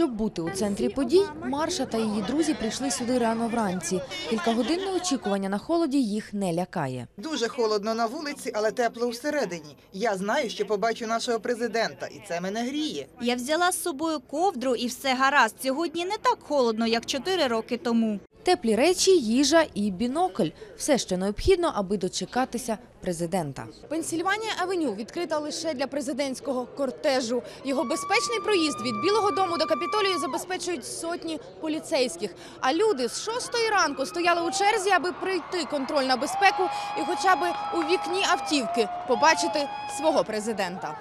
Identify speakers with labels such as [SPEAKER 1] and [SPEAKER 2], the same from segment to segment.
[SPEAKER 1] Щоб бути у центрі подій, Марша та її друзі прийшли сюди рано вранці. Кількагодинне очікування на холоді їх не лякає.
[SPEAKER 2] Дуже холодно на вулиці, але тепло всередині. Я знаю, що побачу нашого президента, і це мене гріє.
[SPEAKER 3] Я взяла з собою ковдру і все гаразд. Сьогодні не так холодно, як чотири роки тому.
[SPEAKER 1] Теплі речі, їжа і бінокль все, що необхідно, аби дочекатися президента.
[SPEAKER 4] Пенсільванія Авеню відкрита лише для президентського кортежу. Його безпечний проїзд від Білого Дому до Капітолію забезпечують сотні поліцейських. А люди з шостої ранку стояли у черзі, аби пройти контроль на безпеку і хоча б у вікні автівки побачити свого президента.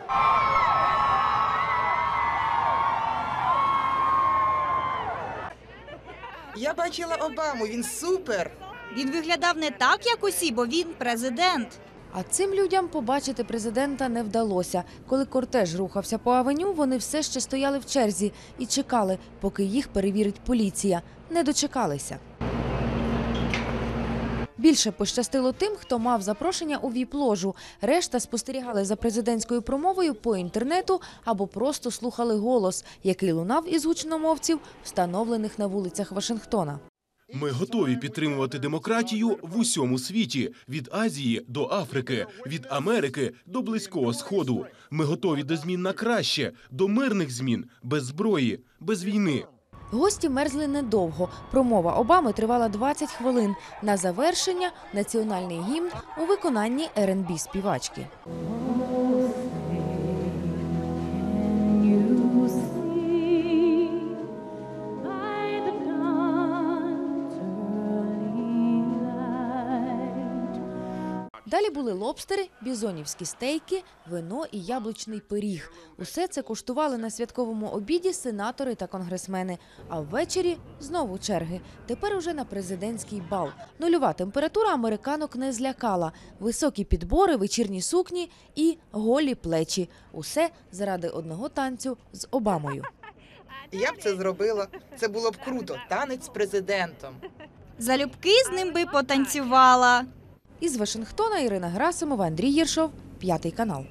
[SPEAKER 2] Я бачила Обаму, він супер.
[SPEAKER 3] Він виглядав не так, як усі, бо він президент.
[SPEAKER 1] А цим людям побачити президента не вдалося. Коли кортеж рухався по авеню, вони все ще стояли в черзі і чекали, поки їх перевірить поліція. Не дочекалися. Більше пощастило тим, хто мав запрошення у віп-ложу. Решта спостерігали за президентською промовою по інтернету або просто слухали голос, який лунав із гучномовців, встановлених на вулицях Вашингтона.
[SPEAKER 5] Ми готові підтримувати демократію в усьому світі від Азії до Африки, від Америки до Близького Сходу. Ми готові до змін на краще, до мирних змін, без зброї, без війни.
[SPEAKER 1] Гості мерзли недовго. Промова Обами тривала 20 хвилин. На завершення національний гімн у виконанні R&B співачки. Далі були лобстери, бізонівські стейки, вино і яблучний пиріг. Усе це куштували на святковому обіді сенатори та конгресмени. А ввечері знову черги. Тепер уже на президентський бал. Нульова температура американок не злякала. Високі підбори, вечірні сукні і голі плечі. Усе заради одного танцю з Обамою.
[SPEAKER 2] Я б це зробила. Це було б круто. Танець з президентом.
[SPEAKER 3] Залюбки з ним би потанцювала.
[SPEAKER 1] Із Вашингтона Ірина Герасимова, Андрій Єршов, п'ятий канал.